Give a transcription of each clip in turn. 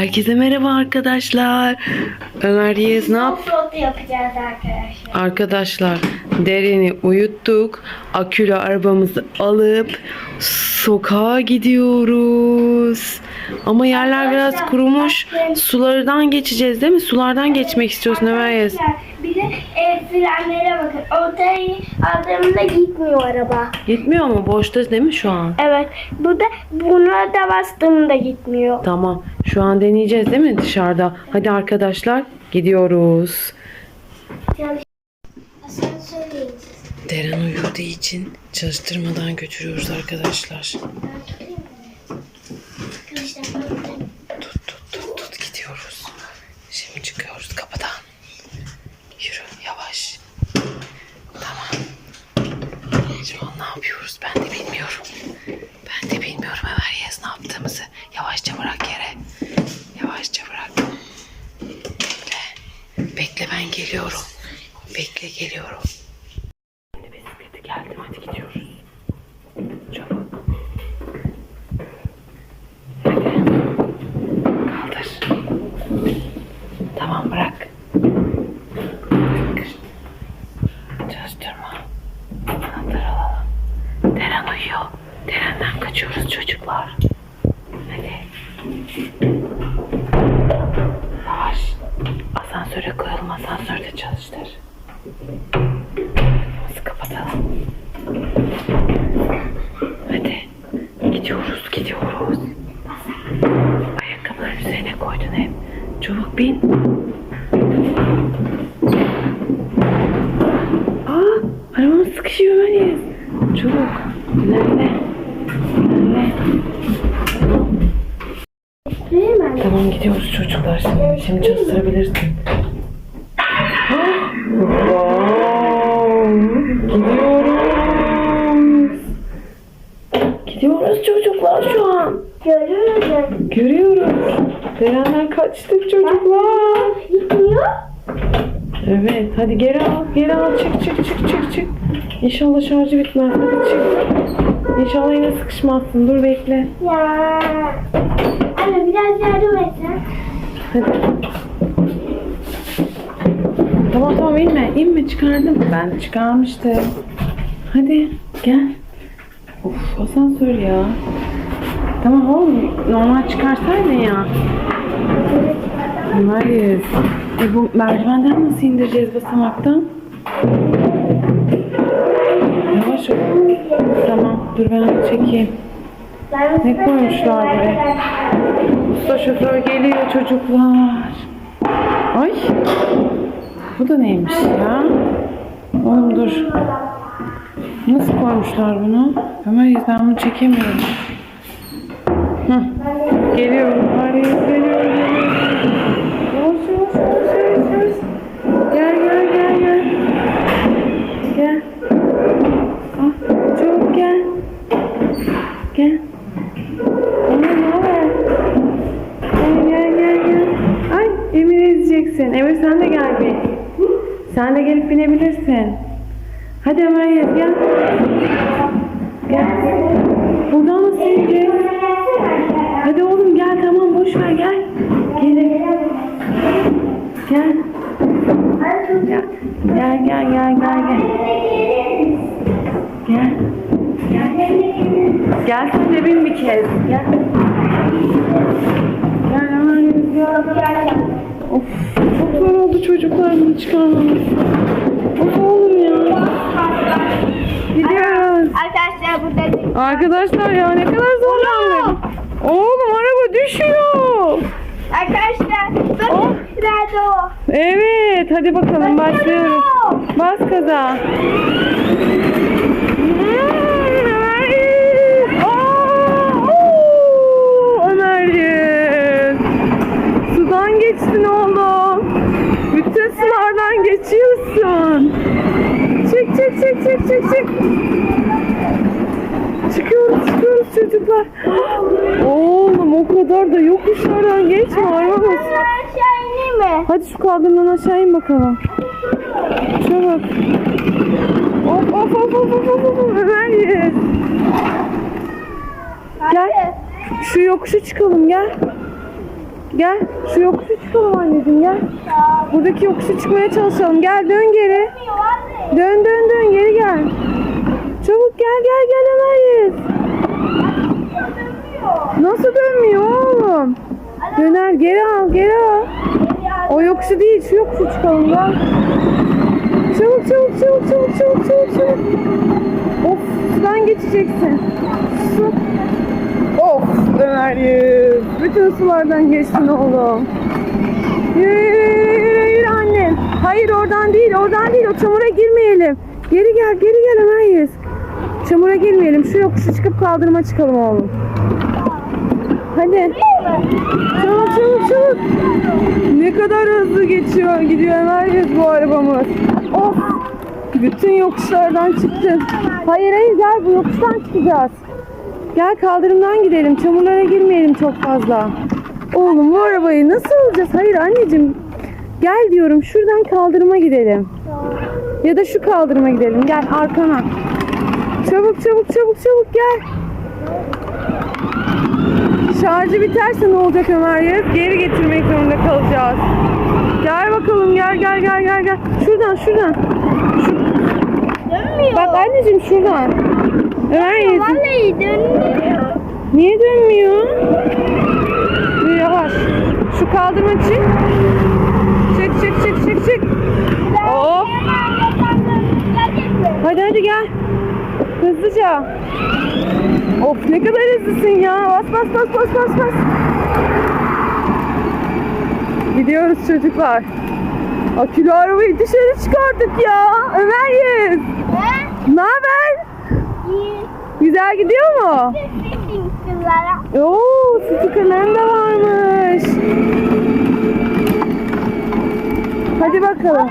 Herkese merhaba arkadaşlar. Ömer Yiğiz ne yap? Yapacağız arkadaşlar. Arkadaşlar Deren'i uyuttuk. Akülü arabamızı alıp sokağa gidiyoruz. Ama yerler biraz kurumuş. Sulardan geçeceğiz değil mi? Sulardan geçmek istiyorsun Ömer Yiğiz. Bir de el frenlere bakın. Ortayı aldığımda gitmiyor araba. Gitmiyor mu? Boşta değil mi şu an? Evet. Bu da buna da bastığımda gitmiyor. Tamam. Şu an deneyeceğiz değil mi dışarıda? Hadi arkadaşlar gidiyoruz. Çalış. Asansör yiyeceğiz. Deren uyuduğu için çalıştırmadan götürüyoruz arkadaşlar. Arkadaşlar bakın. Tut tut tut tut gidiyoruz. Şimdi çıkıyoruz kapıdan. Yürü yavaş. Tamam. Şu an ne yapıyoruz ben de bilmiyorum. Ben de bilmiyorum Ömer Yaz ne yaptığımızı. Yavaşça bırak yere. Yavaşça bırak. Bekle. Bekle ben geliyorum. Bekle geliyorum. Şimdi bisikleti geldim hadi gidiyoruz. Çabuk. Kaldır. Tamam bırak. Çalıştırma. Anahtarı alalım. Deren uyuyor. Deren'den kaçıyoruz çocuklar. Hadi. Yavaş. Koyalım. Asansörde çalıştır. Nasıl kapatalım? Hadi. Gidiyoruz, gidiyoruz. Ayakkabıların üzerine koydun hep. Çabuk bin. Aa, arabamız sıkışıyor Melis. Çabuk. Nerede? Nerede? Tamam gidiyoruz çocuklar şimdi. Şimdi çalıştırabilirsin. Ah, wow. Gidiyoruz. Gidiyoruz çocuklar şu an. Görüyor musun? Görüyoruz. Deren'den kaçtık çocuklar. Gitmiyor. Evet hadi geri al geri al çık çık çık çık çık. İnşallah şarjı bitmez hadi çık. İnşallah yine sıkışmazsın dur bekle. Ya. Anne biraz yardım etsen. Hadi. Tamam tamam inme inme çıkardım. Ben çıkarmıştım. Hadi gel. Of asansör ya. Tamam oğlum normal çıkarsaydın ya. Hayır. E bu merdivenden nasıl indireceğiz basamaktan? Yavaş ol. Tamam dur ben onu çekeyim. Ne koymuşlar buraya? Usta şoför geliyor çocuklar. Ay. Bu da neymiş ya? Oğlum dur. Nasıl koymuşlar bunu? Ömer ben bunu çekemiyorum. Geliyorum. Hayır geliyor geliyor. Yavaş yavaş yavaş yavaş. Gel gel gel gel. Gel. Ah, çabuk gel. Gel. Emir ne haber? Gel gel gel gel. Ay Emir ezeceksin. Emir sen de gel bir. Sen de gelip binebilirsin. Hadi Ömer gel. Gel. Buradan nasıl ineceğiz? Hadi oğlum gel ver gel. Gelin. Gel. Gel gel gel gel gel. Gel. Gel. Gel sen bin bir kez. Gel. Gel hemen gel. Of çok zor oldu çocuklar bunu çıkarmamız. Of oğlum ya. Gidiyoruz. Arkadaşlar burada Arkadaşlar ya ne kadar zorlandım. Oğlum. Arkadaşlar Oh. bakın nerede o? Evet hadi bakalım başlıyoruz. Bas Yiğit. Sudan geçtin oğlum. Bütün sulardan geçiyorsun. Çık çık çık çık çık çık. Çıkıyoruz çıkıyoruz çocuklar. Oğlum o kadar da geçme arabamız. Aşağı ineyim mi? Hadi şu kaldırımdan aşağı in bakalım. Çabuk. Of of of of of of of Ömer. Gel. Şu yokuşa çıkalım gel. Gel şu yokuşu çıkalım anneciğim gel. Buradaki yokuşu çıkmaya çalışalım. Gel dön geri. Dön dön dön geri gel. Çabuk gel gel gel Ömer'iz. Nasıl dönmüyor oğlum? Döner geri al geri al. O yokuşu değil şu yokuşu çıkalım gel. Çabuk çabuk çabuk çabuk çabuk çabuk çabuk. Of sudan geçeceksin. Su. Of Ömer'iz. Bütün sulardan geçtin oğlum. Yürü yürü annem. Hayır oradan değil oradan değil o çamura girmeyelim. Geri gel geri gel Ömer'iz. Çamura girmeyelim. Şu yokuşu çıkıp kaldırıma çıkalım oğlum. Hadi. Çabuk çabuk çabuk. Ne kadar hızlı geçiyor gidiyor Ömer'iz bu arabamız. Of. Bütün yokuşlardan çıktın. Hayır hayır gel bu yokuştan çıkacağız. Gel kaldırımdan gidelim. Çamurlara girmeyelim çok fazla. Oğlum bu arabayı nasıl alacağız? Hayır anneciğim. Gel diyorum şuradan kaldırıma gidelim. Ya da şu kaldırıma gidelim. Gel arkana. Çabuk çabuk çabuk çabuk gel. Şarjı biterse ne olacak Ömer Yağız? Geri getirmek zorunda kalacağız. Gel bakalım gel gel gel gel gel. Şuradan şuradan. Dönmüyor. Bak anneciğim şuradan. Ömer Yağız. Vallahi dönmüyor. Niye dönmüyor? Dur yavaş. Şu kaldırma çık. Çık çık çık çık çık. Hop. Hadi hadi gel. Hızlıca. Of ne kadar hızlısın ya. Bas bas bas bas bas bas. Gidiyoruz çocuklar. Akülü arabayı dışarı çıkardık ya. Ömer Yiğit. Ne haber? Güzel gidiyor mu? Oo, stikerlerin de varmış. Hadi bakalım.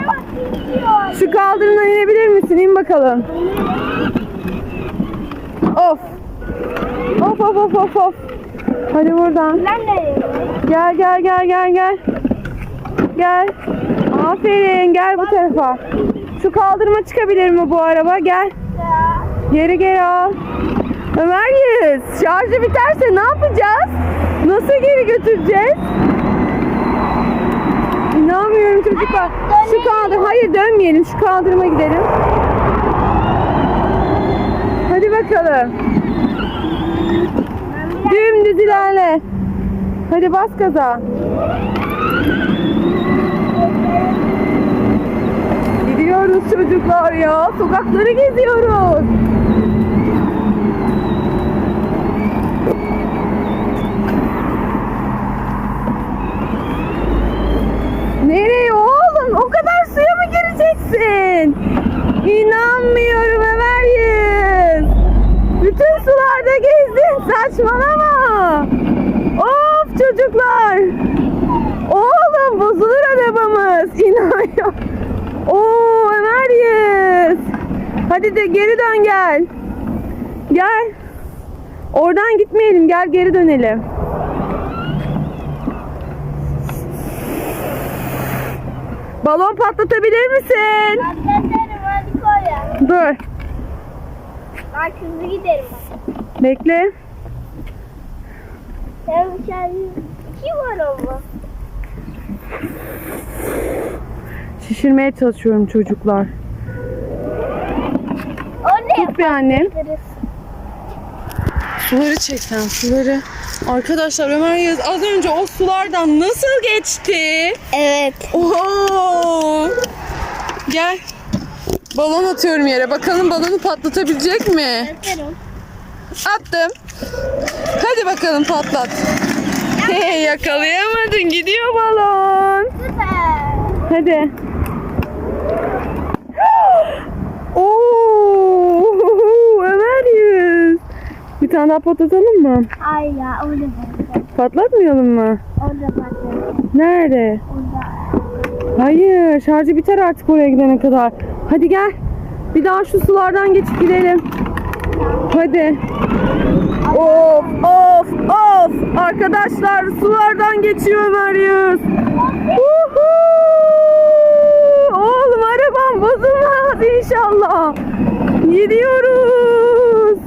Şu kaldırımdan inebilir misin? İn bakalım. Of. Of of of of of. Hadi buradan. Gel gel gel gel gel. Gel. Aferin gel bu tarafa. Şu kaldırıma çıkabilir mi bu araba? Gel. Geri geri al. Ömer Yiğit, şarjı biterse ne yapacağız? Nasıl geri götüreceğiz? İnanmıyorum çocuklar. Şu kaldır, hayır dönmeyelim. Şu kaldırıma gidelim. Hadi bakalım. Hadi bas gaza. Gidiyoruz çocuklar ya. Sokakları geziyoruz. Nereye oğlum? O kadar suya mı gireceksin? İnanmıyorum Ömer. Bütün sularda gezdin saçmalama. Çocuklar. Oğlum bozulur arabamız. İnanmıyorum. Oo Ömer Yiğit. Hadi de geri dön gel. Gel. Oradan gitmeyelim. Gel geri dönelim. Balon patlatabilir misin? Atlatarım hadi koy ya. Dur. Ben hızlı giderim. Bekle. Sen şarjı iki var ama. Şişirmeye çalışıyorum çocuklar. Tut bir annem. Suları çeksen suları. Arkadaşlar Ömer Yağız az önce o sulardan nasıl geçti? Evet. Oho! Gel. Balon atıyorum yere. Bakalım balonu patlatabilecek mi? Atarım. Attım. Hadi bakalım patlat. Hey, yakalayamadın. Gidiyor balon. Süper. Hadi. Oo! Ömer Yüz. Bir tane daha patlatalım mı? Ay ya orada patladı. Patlatmayalım mı? Orada patladı. Nerede? Orada. Hayır, şarjı biter artık oraya gidene kadar. Hadi gel. Bir daha şu sulardan geçip gidelim. Hadi. Of of of. Arkadaşlar sulardan geçiyor varıyoruz. Oğlum arabam bozulmaz inşallah. Gidiyoruz.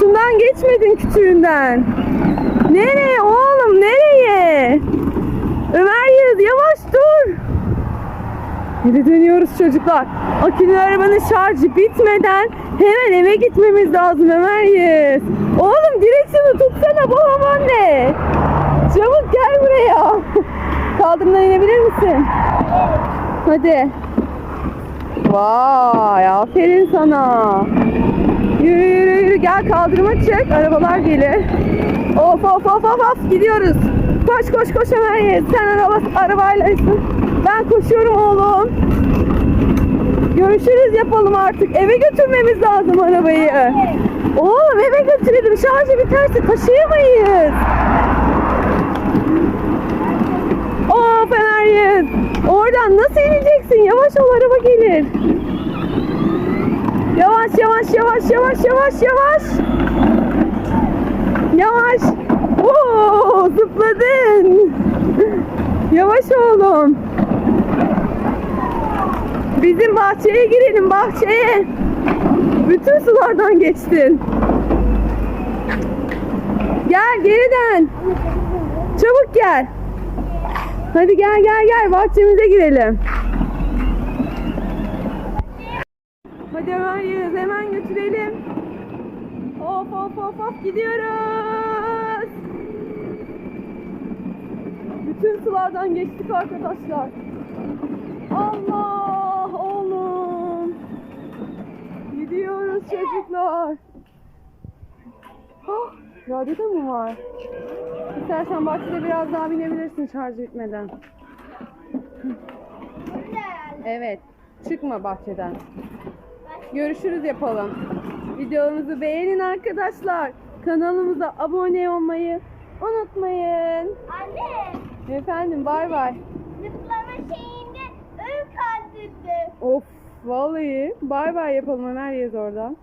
Şundan geçmedin küçüğünden. Nereye oğlum nereye? Ömer Yıldız yavaş dur. Geri dönüyoruz çocuklar. Akülü arabanın şarjı bitmeden hemen eve gitmemiz lazım Ömer Yiğit. Oğlum direksiyonu tutsana babam anne. Çabuk gel buraya. Kaldırımdan inebilir misin? Hadi. Vay aferin sana. Yürü yürü yürü gel kaldırıma çık. Arabalar gelir. Of of of of of gidiyoruz. Koş koş koş Ömer Yiğit. Sen araba, arabaylaysın. Ben koşuyorum oğlum. Görüşürüz yapalım artık. Eve götürmemiz lazım arabayı. Oğlum eve götürelim. Şarjı biterse taşıyamayız. Oo Fener Oradan nasıl ineceksin? Yavaş ol araba gelir. Yavaş yavaş yavaş yavaş yavaş yavaş. Yavaş. Oo zıpladın. Yavaş oğlum. Bizim bahçeye girelim bahçeye. Bütün sulardan geçtin. Gel geriden. Çabuk gel. Hadi gel gel gel bahçemize girelim. Hadi Ömer Yağız hemen götürelim. Hop hop hop hop gidiyoruz. Bütün sulardan geçtik arkadaşlar. Allah oğlum. Gidiyoruz çocuklar. Oh, radyoda mı var? İstersen bahçede biraz daha binebilirsin şarj bitmeden. Evet. Çıkma bahçeden. Görüşürüz yapalım. Videomuzu beğenin arkadaşlar. Kanalımıza abone olmayı unutmayın. Anne, Efendim bay bay. zıplama şeyinde ön kaldırdı. Of vallahi bay bay yapalım Ömer yaz oradan.